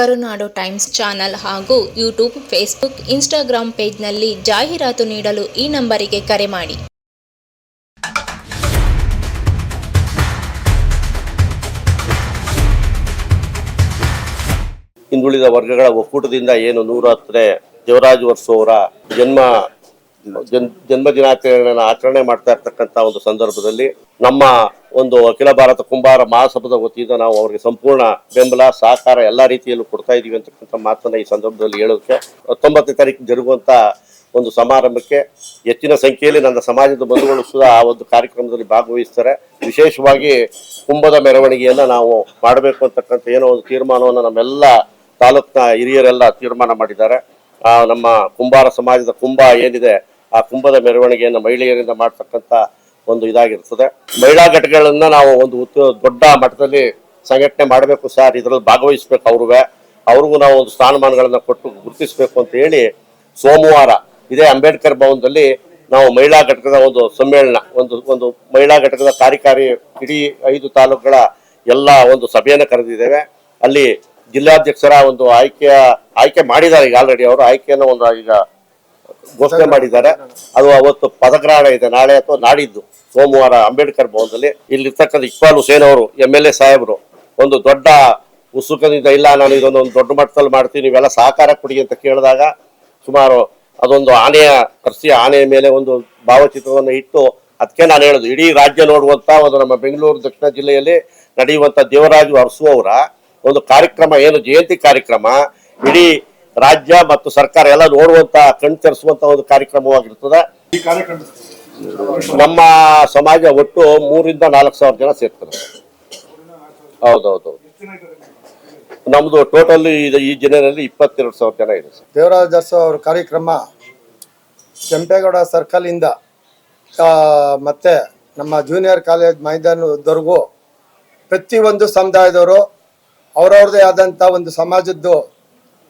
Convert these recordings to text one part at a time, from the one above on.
ಕರುನಾಡು Times channel ಹಾಗೂ YouTube, Facebook Instagram ಪೇಜ್ನಲ್ಲಿ ಜಾಹೀರಾತು ನೀಡಲು ಈ ನಂಬರಿಗೆ ಕರೆ ಮಾಡಿ. ಹಿಂದುಳಿದ ವರ್ಗಗಳ ಒಕ್ಕೂಟದಿಂದ ಏನು ನೂರ ಹತ್ತನೇ ದೇವರಾಜ್ ವರ್ಸೋರ ಜನ್ಮ ಜನ್ ಜನ್ಮ ದಿನಾಚರಣೆಯನ್ನು ಆಚರಣೆ ಮಾಡ್ತಾ ಇರ್ತಕ್ಕಂಥ ಒಂದು ಸಂದರ್ಭದಲ್ಲಿ ನಮ್ಮ ಒಂದು ಅಖಿಲ ಭಾರತ ಕುಂಬಾರ ಮಹಾಸಭದ ವತಿಯಿಂದ ನಾವು ಅವರಿಗೆ ಸಂಪೂರ್ಣ ಬೆಂಬಲ, ಸಹಕಾರ ಎಲ್ಲ ರೀತಿಯಲ್ಲೂ ಕೊಡ್ತಾ ಇದ್ದೀವಿ ಅಂತಕ್ಕಂಥ ಮಾತನ್ನ ಈ ಸಂದರ್ಭದಲ್ಲಿ ಹೇಳೋದಕ್ಕೆ. ಹತ್ತೊಂಬತ್ತನೇ ತಾರೀಕು ಜರುಗುವಂಥ ಒಂದು ಸಮಾರಂಭಕ್ಕೆ ಹೆಚ್ಚಿನ ಸಂಖ್ಯೆಯಲ್ಲಿ ನನ್ನ ಸಮಾಜದ ಬಂಧುಗಳು ಸಹ ಆ ಒಂದು ಕಾರ್ಯಕ್ರಮದಲ್ಲಿ ಭಾಗವಹಿಸ್ತಾರೆ. ವಿಶೇಷವಾಗಿ ಕುಂಭದ ಮೆರವಣಿಗೆಯನ್ನು ನಾವು ಮಾಡಬೇಕು ಅಂತಕ್ಕಂಥ ಏನೋ ಒಂದು ತೀರ್ಮಾನವನ್ನು ನಮ್ಮೆಲ್ಲ ತಾಲೂಕಿನ ಹಿರಿಯರೆಲ್ಲ ತೀರ್ಮಾನ ಮಾಡಿದ್ದಾರೆ. ನಮ್ಮ ಕುಂಬಾರ ಸಮಾಜದ ಕುಂಭ ಏನಿದೆ ಆ ಕುಂಭದ ಮೆರವಣಿಗೆಯನ್ನು ಮಹಿಳೆಯರಿಂದ ಮಾಡ್ತಕ್ಕಂಥ ಒಂದು ಇದಾಗಿರ್ತದೆ. ಮಹಿಳಾ ಘಟಕಗಳನ್ನ ನಾವು ಒಂದು ದೊಡ್ಡ ಮಟ್ಟದಲ್ಲಿ ಸಂಘಟನೆ ಮಾಡಬೇಕು ಸರ್. ಇದರಲ್ಲಿ ಭಾಗವಹಿಸ್ಬೇಕು ಅವ್ರಿಗೆ ಅವ್ರಿಗೂ ನಾವು ಒಂದು ಸ್ಥಾನಮಾನಗಳನ್ನ ಕೊಟ್ಟು ಗುರುತಿಸಬೇಕು ಅಂತ ಹೇಳಿ ಸೋಮವಾರ ಇದೇ ಅಂಬೇಡ್ಕರ್ ಭವನದಲ್ಲಿ ನಾವು ಮಹಿಳಾ ಘಟಕದ ಒಂದು ಸಮ್ಮೇಳನ, ಒಂದು ಒಂದು ಮಹಿಳಾ ಘಟಕದ ಕಾರ್ಯಕಾರಿ ಇಡೀ ಐದು ತಾಲೂಕುಗಳ ಎಲ್ಲ ಒಂದು ಸಭೆಯನ್ನು ಕರೆದಿದ್ದೇವೆ. ಅಲ್ಲಿ ಜಿಲ್ಲಾಧ್ಯಕ್ಷರ ಒಂದು ಆಯ್ಕೆಯ, ಆಯ್ಕೆ ಮಾಡಿದ್ದಾರೆ ಈಗ ಆಲ್ರೆಡಿ ಅವರು. ಆಯ್ಕೆಯನ್ನು ಒಂದು ಈಗ ಘೋಷಣೆ ಮಾಡಿದ್ದಾರೆ. ಅದು ಅವತ್ತು ಪದಗ್ರಹಣ ಇದೆ. ನಾಳೆ ಅಥವಾ ನಾಡಿದ್ದು ಸೋಮವಾರ ಅಂಬೇಡ್ಕರ್ ಭವನದಲ್ಲಿ ಇಲ್ಲಿರ್ತಕ್ಕಂಥ ಇಕ್ಬಾಲ್ ಹುಸೇನ್ ಅವರು ಎಂ ಎಲ್ ಎ ಸಾಹೇಬರು, ಒಂದು ದೊಡ್ಡ ಉತ್ಸುಕದಿಂದ ಇಲ್ಲ, ನಾನು ಇದೊಂದು ದೊಡ್ಡ ಮಟ್ಟದಲ್ಲಿ ಮಾಡ್ತೀನಿ, ನೀವೆಲ್ಲ ಸಹಕಾರ ಕೊಡಿ ಅಂತ ಕೇಳಿದಾಗ ಸುಮಾರು ಅದೊಂದು ಆನೆಯ ಕರ್ಸಿ ಆನೆಯ ಮೇಲೆ ಒಂದು ಭಾವಚಿತ್ರವನ್ನು ಇಟ್ಟು ಅದಕ್ಕೆ ನಾನು ಹೇಳೋದು, ಇಡೀ ರಾಜ್ಯ ನೋಡುವಂಥ ಒಂದು ನಮ್ಮ ಬೆಂಗಳೂರು, ದಕ್ಷಿಣ ಜಿಲ್ಲೆಯಲ್ಲಿ ನಡೆಯುವಂಥ ದೇವರಾಜು ಅರಸು ಅವರ ಒಂದು ಕಾರ್ಯಕ್ರಮ, ಏನು ಜಯಂತಿ ಕಾರ್ಯಕ್ರಮ, ಇಡೀ ರಾಜ್ಯ ಮತ್ತು ಸರ್ಕಾರ ಎಲ್ಲ ನೋಡುವಂತ ಕಣ್ತರಿಸುವಂತ ಒಂದು ಕಾರ್ಯಕ್ರಮವಾಗಿರ್ತದೆ. ಈ ಕಾರ್ಯಕ್ರಮ ನಮ್ಮ ಸಮಾಜ ಒಟ್ಟು ಮೂರಿಂದ ನಾಲ್ಕು ಸಾವಿರ ಜನ ಸೇರ್ತಾರೆ. ಹೌದೌದು ನಮ್ದು ಟೋಟಲ್ ಈ ಜಿಲ್ಲೆಯಲ್ಲಿ ಇಪ್ಪತ್ತೆರಡು ಸಾವಿರ ಜನ ಇದೆ ಸರ್. ದೇವರಾಜ ಅರಸು ಅವ್ರ ಕಾರ್ಯಕ್ರಮ ಕೆಂಪೇಗೌಡ ಸರ್ಕಲ್ ಇಂದ ಮತ್ತೆ ನಮ್ಮ ಜೂನಿಯರ್ ಕಾಲೇಜ್ ಮೈದಾನದವರೆಗೂ ಪ್ರತಿಯೊಂದು ಸಮುದಾಯದವರು ಅವ್ರವ್ರದೇ ಆದಂತ ಒಂದು ಸಮಾಜದ್ದು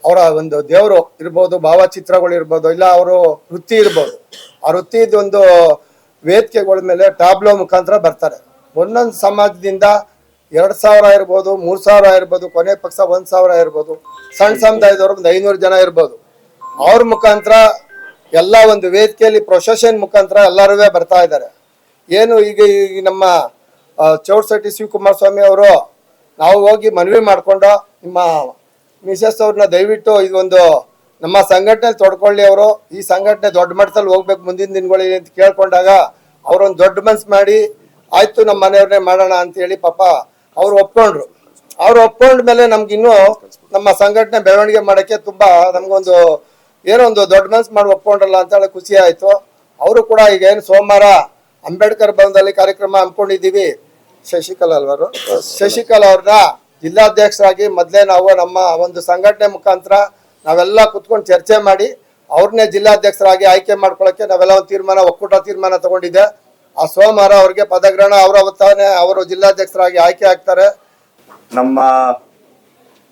ಅವರ ಒಂದು ದೇವರು ಇರ್ಬೋದು ಭಾವಚಿತ್ರಗಳು ಇರ್ಬೋದು ಇಲ್ಲ ಅವರು ವೃತ್ತಿ ಇರ್ಬೋದು ಆ ವೃತ್ತಿದೊಂದು ವೇದಿಕೆಗಳ ಮೇಲೆ ಟ್ಯಾಬ್ಲೋ ಮುಖಾಂತರ ಬರ್ತಾರೆ. ಒಂದೊಂದು ಸಮಾಜದಿಂದ ಎರಡು ಸಾವಿರ ಇರ್ಬೋದು ಮೂರು ಸಾವಿರ ಇರ್ಬೋದು ಕೊನೆ ಪಕ್ಷ ಒಂದು ಸಾವಿರ ಇರ್ಬೋದು ಸಣ್ಣ ಸಮುದಾಯದವ್ರು ಒಂದು ಐನೂರು ಜನ ಇರ್ಬೋದು. ಅವ್ರ ಮುಖಾಂತರ ಎಲ್ಲ ಒಂದು ವೇದಿಕೆಯಲ್ಲಿ ಪ್ರೊಸೆಷನ್ ಮುಖಾಂತರ ಎಲ್ಲರೂ ಬರ್ತಾ ಇದ್ದಾರೆ. ಏನು ಈಗ ಈಗ ನಮ್ಮ ಆ, ಚೌಡಶೆಟ್ಟಿ ಶಿವಕುಮಾರ ಸ್ವಾಮಿ ಅವರು ನಾವು ಹೋಗಿ ಮನವಿ ಮಾಡಿಕೊಂಡು ನಿಮ್ಮ ಮಿಸಸ್ ಅವ್ರನ್ನ ದಯವಿಟ್ಟು ಇದೊಂದು ನಮ್ಮ ಸಂಘಟನೆ ತೊಡ್ಕೊಳ್ಳಿ ಅವರು. ಈ ಸಂಘಟನೆ ದೊಡ್ಡ ಮಟ್ಟದಲ್ಲಿ ಹೋಗ್ಬೇಕು ಮುಂದಿನ ದಿನಗಳಲ್ಲಿ ಅಂತ ಕೇಳ್ಕೊಂಡಾಗ ಅವರೊಂದು ದೊಡ್ಡ ಮನ್ಸು ಮಾಡಿ ಆಯ್ತು ನಮ್ಮ ಮನೆಯವ್ರನ್ನೇ ಮಾಡೋಣ ಅಂತ ಹೇಳಿ ಪಾಪ ಅವ್ರು ಒಪ್ಕೊಂಡ್ರು. ಅವ್ರು ಒಪ್ಕೊಂಡ ಮೇಲೆ ನಮ್ಗಿನ್ನೂ ನಮ್ಮ ಸಂಘಟನೆ ಬೆಳವಣಿಗೆ ಮಾಡೋಕ್ಕೆ ತುಂಬಾ ನಮ್ಗೊಂದು ಏನೋ ಒಂದು ದೊಡ್ಡ ಮನ್ಸು ಮಾಡಿ ಒಪ್ಕೊಂಡ್ರಲ್ಲ ಅಂತ ಹೇಳಿ ಖುಷಿ ಆಯ್ತು. ಅವರು ಕೂಡ ಈಗ ಏನು ಸೋಮವಾರ ಅಂಬೇಡ್ಕರ್ ಭವನದಲ್ಲಿ ಕಾರ್ಯಕ್ರಮ ಹಮ್ಮಿಕೊಂಡಿದ್ದೀವಿ. ಶಶಿಕಲಾ ಅಲ್ವರು ಶಶಿಕಲಾ ಅವ್ರನ್ನ ಜಿಲ್ಲಾಧ್ಯಕ್ಷರಾಗಿ ಮೊದಲೇ ನಾವು ನಮ್ಮ ಒಂದು ಸಂಘಟನೆ ಮುಖಾಂತರ ನಾವೆಲ್ಲ ಕುತ್ಕೊಂಡು ಚರ್ಚೆ ಮಾಡಿ ಅವ್ರನ್ನೇ ಜಿಲ್ಲಾಧ್ಯಕ್ಷರಾಗಿ ಆಯ್ಕೆ ಮಾಡ್ಕೊಳ್ಳೋಕೆ ನಾವೆಲ್ಲ ಒಂದು ತೀರ್ಮಾನ, ಒಕ್ಕೂಟ ತೀರ್ಮಾನ ತಗೊಂಡಿದ್ದೆ. ಆ ಸೋಮವಾರ ಅವ್ರಿಗೆ ಪದಗ್ರಹಣ, ಅವರ ಅವತ್ತಾನೆ ಅವರು ಜಿಲ್ಲಾಧ್ಯಕ್ಷರಾಗಿ ಆಯ್ಕೆ ಆಗ್ತಾರೆ. ನಮ್ಮ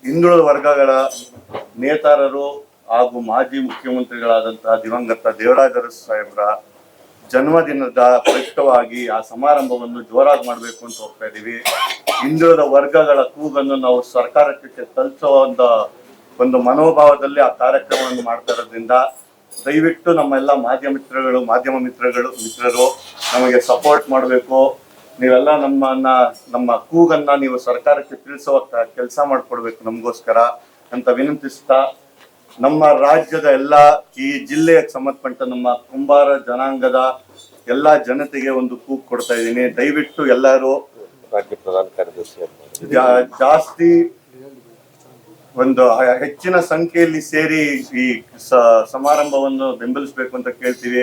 ಹಿಂದುಳಿದ ವರ್ಗಗಳ ನೇತಾರರು ಹಾಗೂ ಮಾಜಿ ಮುಖ್ಯಮಂತ್ರಿಗಳಾದಂತಹ ದಿವಂಗತ ದೇವರಾಜ ಸಾಹೇಬರ ಜನ್ಮದಿನದ ಪ್ರಯುಕ್ತವಾಗಿ ಆ ಸಮಾರಂಭವನ್ನು ಜೋರಾಗಿ ಮಾಡಬೇಕು ಅಂತ ಹೋಗ್ತಾ ಇದೀವಿ ಹಿಂದುಳಿದ ವರ್ಗಗಳ ಕೂಗನ್ನು ನಾವು ಸರ್ಕಾರಕ್ಕೆ ತಲುಪಿಸುವ ಒಂದು ಒಂದು ಮನೋಭಾವದಲ್ಲಿ ಆ ಕಾರ್ಯಕ್ರಮವನ್ನು ಮಾಡ್ತಾ ಇರೋದ್ರಿಂದ ದಯವಿಟ್ಟು ನಮ್ಮ ಎಲ್ಲ ಮಾಧ್ಯಮ ಮಿತ್ರಗಳು ಮಾಧ್ಯಮ ಮಿತ್ರಗಳು, ಮಿತ್ರರು ನಮಗೆ ಸಪೋರ್ಟ್ ಮಾಡಬೇಕು. ನೀವೆಲ್ಲ ನಮ್ಮನ್ನ, ನಮ್ಮ ಕೂಗನ್ನ ನೀವು ಸರ್ಕಾರಕ್ಕೆ ತಿಳಿಸುವ ಕೆಲಸ ಮಾಡಿಕೊಡ್ಬೇಕು ನಮಗೋಸ್ಕರ ಅಂತ ವಿನಂತಿಸ್ತಾ ನಮ್ಮ ರಾಜ್ಯದ ಎಲ್ಲ, ಈ ಜಿಲ್ಲೆಗೆ ಸಂಬಂಧಪಟ್ಟ ನಮ್ಮ ಕುಂಬಾರ ಜನಾಂಗದ ಎಲ್ಲ ಜನತೆಗೆ ಒಂದು ಕೂಗ್ ಕೊಡ್ತಾ ಇದ್ದೀನಿ. ದಯವಿಟ್ಟು ಎಲ್ಲರೂ ರಾಜ್ಯ ಪ್ರಧಾನ ಕಾರ್ಯದರ್ಶಿ ಜಾಸ್ತಿ ಒಂದು ಹೆಚ್ಚಿನ ಸಂಖ್ಯೆಯಲ್ಲಿ ಸೇರಿ ಈ ಸಮಾರಂಭವನ್ನು ಬೆಂಬಲಿಸಬೇಕು ಅಂತ ಕೇಳ್ತೀವಿ.